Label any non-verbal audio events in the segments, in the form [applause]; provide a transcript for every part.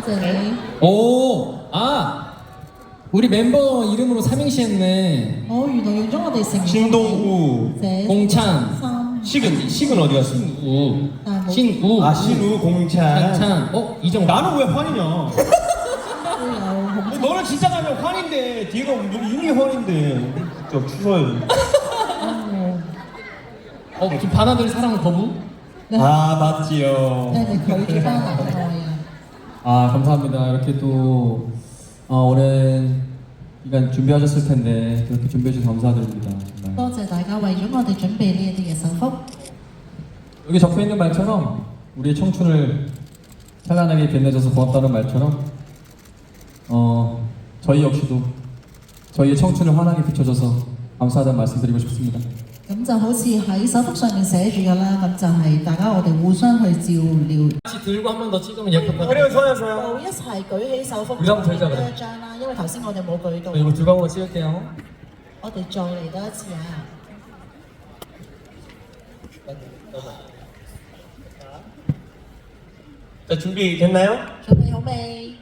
맞아요. 오, 아 우리 멤버 이름으로 삼행시 했네. 어유 너 유정화 돼 있어. 신동우 공찬. 식은 식은 어디 갔어? 우. 아, 뭐. 신우. 아 신우 음. 공찬 찬. 어 이정. 나는 왜 환이냐 몰라요. 너는 진짜 가면 환인데 뒤가 뭐 윤이 환인데 저 추월 어머. 어 지금 바나들 사랑 거부? 네. 아 맞지요 네네 거의 기반. 아 감사합니다. 이렇게 또 어, 오랜 기간 준비하셨을 텐데 그렇게 준비해 주셔서 감사드립니다. 정말. 多謝大家為咗我哋準備呢一啲嘅幸福。 여기 적혀 있는 말처럼 우리의 청춘을 찬란하게 빛내줘서 고맙다는 말처럼 어 저희 역시도 저희의 청춘을 환하게 비춰줘서 감사하다는 말씀드리고 싶습니다. 咁就好似喺手幅上面寫住㗎啦，咁就係大家我哋互相去照料。 같이 들고 한 번 더 찍으면 예쁠 것 같아. 그래요 좋아요 좋아요. 就一齊舉起手幅 우리 한번 들자, 呢 그래. 一張啦，因為頭先我哋冇舉到。 이거 들고 한번 찍을게요. 我哋再嚟多一次啊！ 자 준비 됐나요? 準備好未？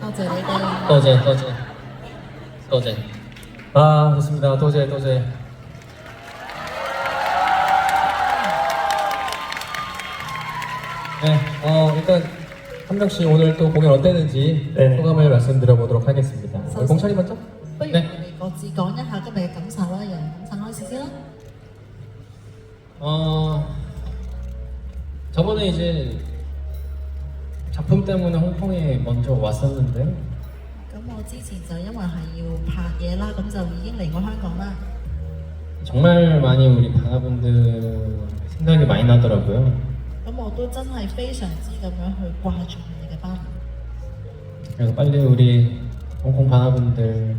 多謝你哋。 또제, 또제. 또제. 아, 좋습니다. 또제, 또제. 네, 어, 일단 한 명씩 오늘 또 공연 어땠는지 네. 소감을 말씀드려보도록 하겠습니다. 우리 공찬이 먼저? 不如我 네. 哋各自講一下今日嘅感受啦，由咁陳開始先啦。 어, 저번에 이제 작품 때문에 홍콩에 먼저 왔었는데 咁我之前就因為係要拍嘢啦，咁就已經嚟過香港啦。 정말 많이 우리 바나분들 생각이 많이 나더라고요. 咁我都真係非常之咁樣去掛住佢哋嘅班。 그래서 빨리 우리 홍콩 바나분들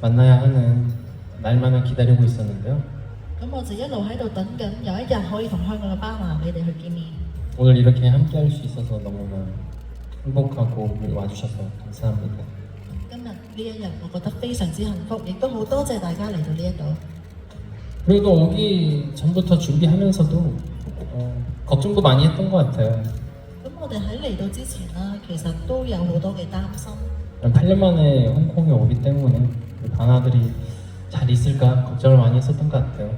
만나야 하는 날만을 기다리고 있었는데요. 咁我就一路喺度等緊，有一日可以同香港嘅班拿你哋去見面。 오늘 이렇게 함께 할 수 있어서 너무나 행복하고 와주셔서 감사합니다. 今日呢一日，我覺得非常之幸福，亦都好多謝大家嚟到呢一度。 그리고 오기 전부터 준비하면서도 어, 걱정도 많이 했던 것 같아요. 咁我哋喺嚟到之前啦，其實都有好多嘅擔心。 8년 만에 홍콩에 오기 때문에 우리 바나들이 잘 있을까 걱정을 많이 했었던 것 같아요.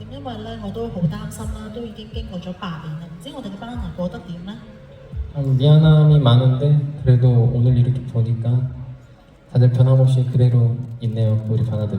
咁因為咧，我都好擔心啦，都已經經過咗八年啦，唔知我哋嘅班拿過得點咧？ 참 미안함이 많은데 그래도 오늘 이렇게 보니까 다들 변함없이 그대로 있네요 우리 바나들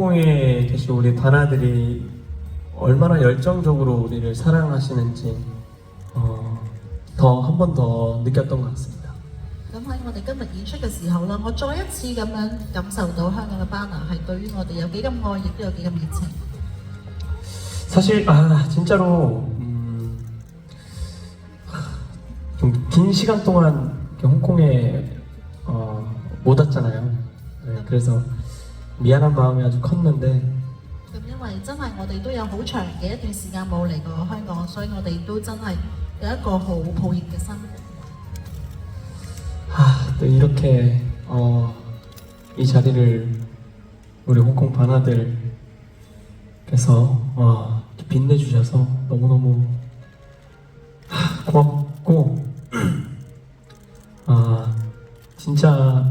홍콩에 계신 우리 바나들이 얼마나 열정적으로 우리를 사랑하시는지 어, 더 한 번 더 느꼈던 것 같습니다. 咁喺我哋今日演出嘅時候啦，我再一次咁樣感受到香港嘅班拿係對於我哋有幾咁愛，亦都有幾咁熱情。 사실 아 진짜로 음, 좀 긴 시간 동안 이렇게 홍콩에 어, 못 왔잖아요. 네, 그래서 미안한 마음이 아주 컸는데 咁因為真係我哋都有好長嘅一段時間冇嚟過香港，所以我哋都真係有一個好抱歉嘅心。 아, 또 이렇게 어, 이 자리를 우리 홍콩 바나들께서 어, 이렇게 빛내주셔서 너무너무 하, 고맙고 [clears throat] 아, 진짜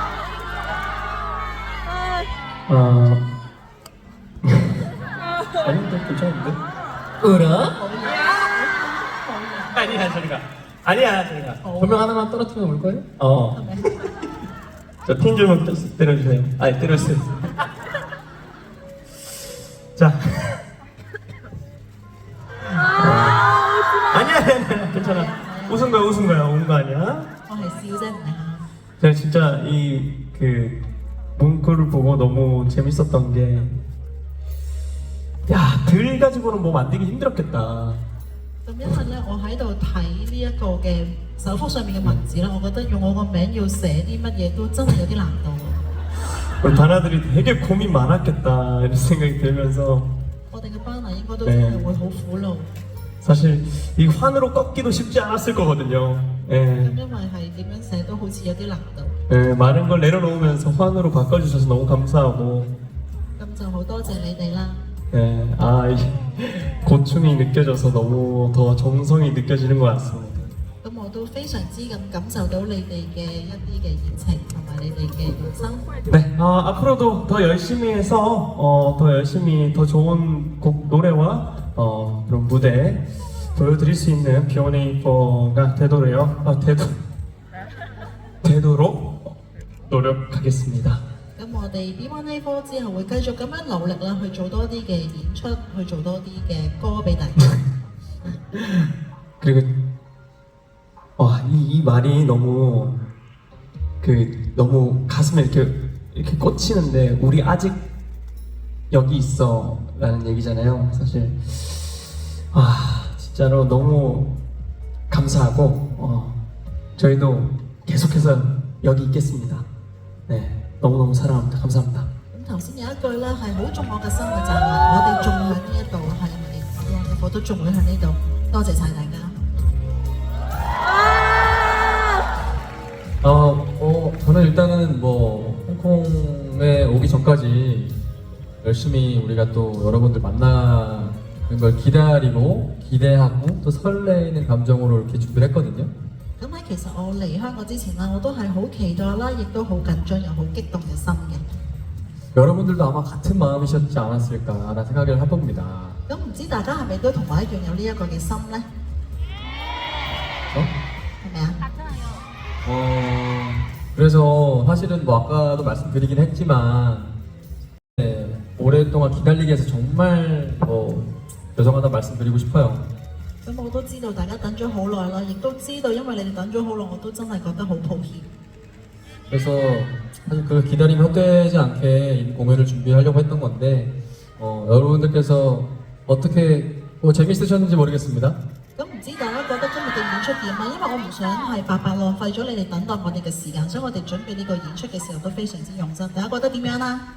아닌데 괜찮은데? 으라? 覺。 빨리 한 소리가. 아니야 저희가. 조명 하나만 떨어뜨리면 올 거예요? 어. 저 핀 좀 때려주세요. 아니 때려주세요. 자. 아니야 아니야 아니야 괜찮아. 웃은 거야 웃은 거야 운 거 아니야? 我係笑啫，唔係喊。 제가 진짜 이 그 문구를 보고 너무 재밌었던 게. 야, 들 가지고는 뭐 만들기 힘들었겠다. 咁因為咧，我喺度睇呢一個嘅手幅上面嘅文字咧，我覺得用我個名要寫啲乜嘢都真係有啲難度。 우리 바나들이 되게 고민 많았겠다 이런 생각이 들면서 我哋嘅班啊，應該都真係會好苦惱。 사실 이 환으로 꺾기도 쉽지 않았을 거거든요. 예. 咁因為係點樣寫都好似有啲難度。 예, 많은 걸 내려놓으면서 환으로 바꿔주셔서 너무 감사하고 咁就好多謝你哋啦。 예, 아, 이 [laughs] 고충이 느껴져서 너무 더 정성이 느껴지는 것 같습니다. 咁我都非常之咁感受到你哋嘅一啲嘅熱情同埋你哋嘅用心。 네, 아, 앞으로도 더 열심히 해서 어, 더 열심히 더 좋은 곡 노래와 어, 그런 무대 보여드릴 수 있는 비오네이퍼가 되도록요. 아, 되도 [laughs] 되도록 노력하겠습니다. 咁我哋 B1 A 科之後會繼續咁樣努力啦，去做多啲嘅演出，去做多啲嘅歌俾大家。 그리고 와, 이, 이 말이 너무 그 너무 가슴에 이렇게 이렇게 꽂히는데 우리 아직 여기 있어라는 얘기잖아요. 사실 아 진짜로 너무 감사하고 어, 저희도 계속해서 여기 있겠습니다. 네, 너무 너무 사랑합니다. 감사합니다. 咁頭先有一句咧係好中我嘅心嘅就係話，我哋仲喺呢一度係咪？我都仲會喺呢度，多謝晒大家。 어, 어, 저는 일단은 뭐 홍콩에 오기 전까지 열심히 우리가 또 여러분들 만나는 걸 기다리고 기대하고 또 설레이는 감정으로 이렇게 준비를 했거든요. 咁喺其實我嚟香港之前啦，我都係好期待啦，亦都好緊張又好激動嘅心嘅。 여러분들도 아마 같은 마음이셨지 않았을까라는 생각을 해봅니다. 咁唔知大家係咪都同我一樣有呢一個嘅心呢？ 어? 係咪啊？ 어, 그래서 사실은 뭐 아까도 말씀드리긴 했지만 네, 오랫동안 기다리게 해서 정말 뭐 죄송하다 말씀드리고 싶어요. 咁我都知道大家等咗好耐啦，亦都知道因為你哋等咗好耐，我都真係覺得好抱歉。 그래서 사실 그 기다림이 헛되지 않게 이 공연을 준비하려고 했던 건데 어, 여러분들께서 어떻게 뭐 재밌으셨는지 모르겠습니다. 咁唔知大家覺得今日嘅演出點啊？因為我唔想係白白浪費咗你哋等待我哋嘅時間，所以我哋準備呢個演出嘅時候都非常之用心。大家覺得點樣啊？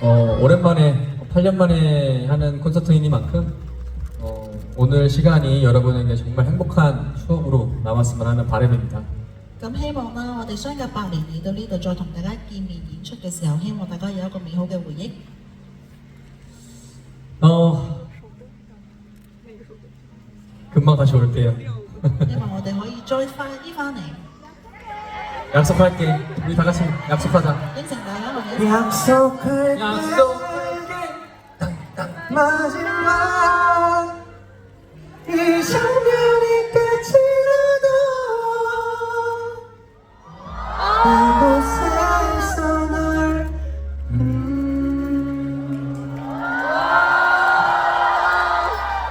어, 오랜만에 8년 만에 하는 콘서트이니만큼 어, 오늘 시간이 여러분에게 정말 행복한 추억으로 남았으면 하는 바람입니다. 咁希望啦，我哋相隔八年嚟到呢度再同大家見面演出嘅時候，希望大家有一個美好嘅回憶。 어, 금방 다시 올게요. 因為我哋可以再快啲翻嚟， 약속할게. 우리 다 같이 약속하자. 應承大家我哋一齊 약속할 약속. 마지막 이 장면이 끝이라도 이곳에서 널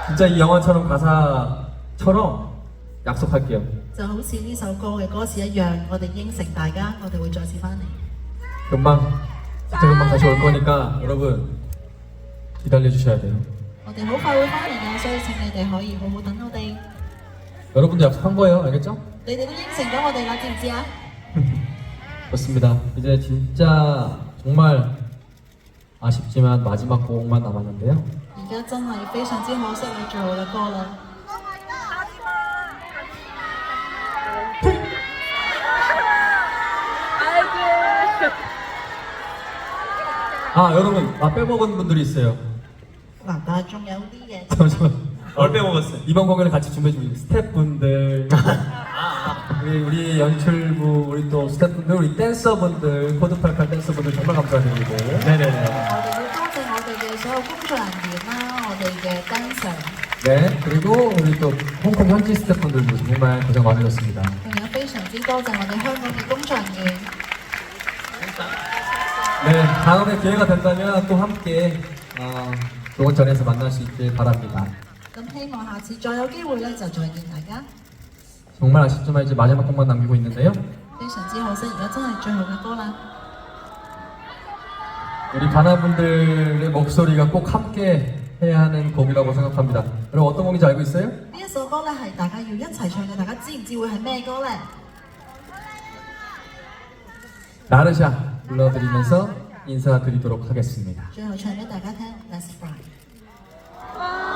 진짜 이 영화처럼 가사처럼 약속할게요. 就好似呢首歌嘅歌詞一樣，我哋應承大家，我哋會再次翻嚟。 금방 진짜 금방 다시 올 거니까 여러분 기다려 주셔야 돼요. 我哋好快會翻嚟㗎，所以請你哋可以好好等我哋。 여러분도 약속한 거예요, 알겠죠? 你哋都應承咗我哋啦，知唔知啊？ [laughs] 좋습니다. 이제 진짜 정말 아쉽지만 마지막 곡만 남았는데요. 而家真係非常之可惜你最後嘅歌啦。 아 여러분, 아 빼먹은 분들이 있어요. 嗱，但係仲有啲嘢， [laughs] 잠시만. 뭘 빼먹었어요? 이번 공연을 같이 준비해 주신 스태프분들, [laughs] 우리 우리 연출부, 우리 또 스태프분들, 우리 댄서분들, 코드88 댄서분들 정말 감사드리고. 네네네 我哋要多謝我哋嘅所有工作人員啦，我哋嘅 dancer。 네, 그리고 그리고 우리 또 홍콩 현지 스태프분들도 정말 고생 많으셨습니다. 仲有非常之多謝我哋香港嘅工作人員。 네, 다음에 기회가 된다면 또 함께 어, 좋은 자리에서 만날 수 있길 바랍니다. 咁希望下次再有機會咧，就再見大家。 정말 아쉽지만 이제 마지막 곡만 남기고 있는데요. 非常之可惜，而家真係最後嘅歌啦。 우리 가나분들의 목소리가 꼭 함께 해야 하는 곡이라고 생각합니다. 여러분 어떤 곡인지 알고 있어요? 呢一首歌咧係大家要一齊唱嘅，大家知唔知會係咩歌呢？ 나르샤 불러드리면서 인사드리도록 하겠습니다. 最後唱俾大家聽，Let's Fly。